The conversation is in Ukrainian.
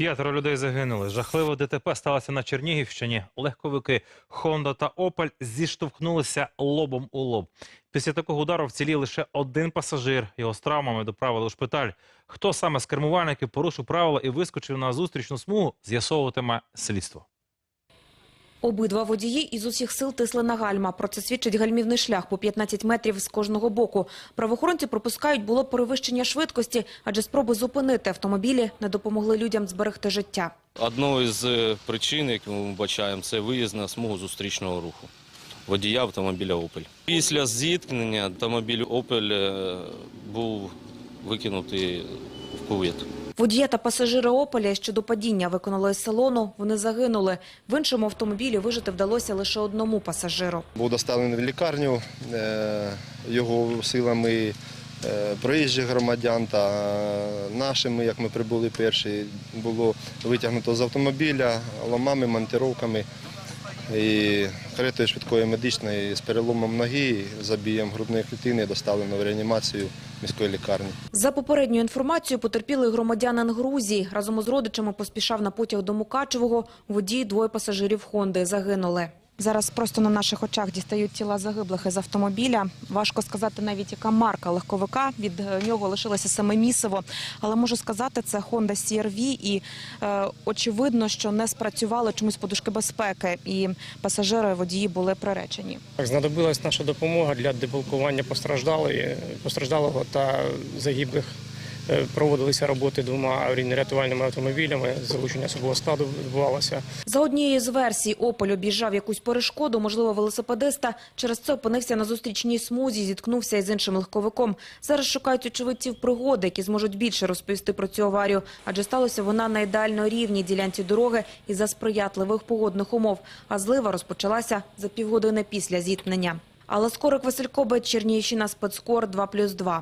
П'ятеро людей загинули. Жахливе ДТП сталося на Чернігівщині. Легковики Honda та Опаль зіштовхнулися лобом у лоб. Після такого удару вцілів лише один пасажир. Його з травмами доправили у шпиталь. Хто саме з кермувальників порушив правила і вискочив на зустрічну смугу, з'ясовуватиме слідство. Обидва водії із усіх сил тисли на гальма. Про це свідчить гальмівний шлях по 15 метрів з кожного боку. Правоохоронці пропускають було перевищення швидкості, адже спроби зупинити автомобілі не допомогли людям зберегти життя. Одною із е, причин, які ми бачаємо, це виїзд на смугу зустрічного руху водія автомобіля «Опель». Після зіткнення автомобіль «Опель» е, був викинутий в кувет. Водія та пасажири «Опеля» ще до падіння виконали з салону. Вони загинули. В іншому автомобілі вижити вдалося лише одному пасажиру. Був доставлений в лікарню е, його силами е, проїжджих громадян та е, нашими, як ми прибули перші, було витягнуто з автомобіля ломами, монтировками і каретою швидкої медичної з переломом ноги, забієм грудної клітини доставлено в реанімацію міської лікарні. За попередньою інформацією, потерпіли громадянин Грузії разом із родичами поспішав на потяг до Мукачевого. Водій двоє пасажирів Хонди загинули. Зараз просто на наших очах дістають тіла загиблих із автомобіля. Важко сказати навіть, яка марка легковика. Від е, нього лишилося саме місиво. Але можу сказати, це Honda CR-V і е, очевидно, що не спрацювали чомусь подушки безпеки, і пасажири водії були приречені. Так, знадобилась наша допомога для деблокування постраждалого та загиблих. Е, Проводилися роботи двома аварійно-рятувальними автомобілями, залучення особового складу відбувалося. За однією з версій, Опель об'їжджав якусь перешкоду, можливо, велосипедиста. Через це опинився на зустрічній смузі, зіткнувся із іншим легковиком. Зараз шукають очевидців пригоди, які зможуть більше розповісти про цю аварію. Адже сталося вона на ідеально рівній ділянці дороги і за сприятливих погодних умов. А злива розпочалася за півгодини після зіткнення. Алла Скорик, Василь Кобець, Чернігівщина, спецкор 2+,2.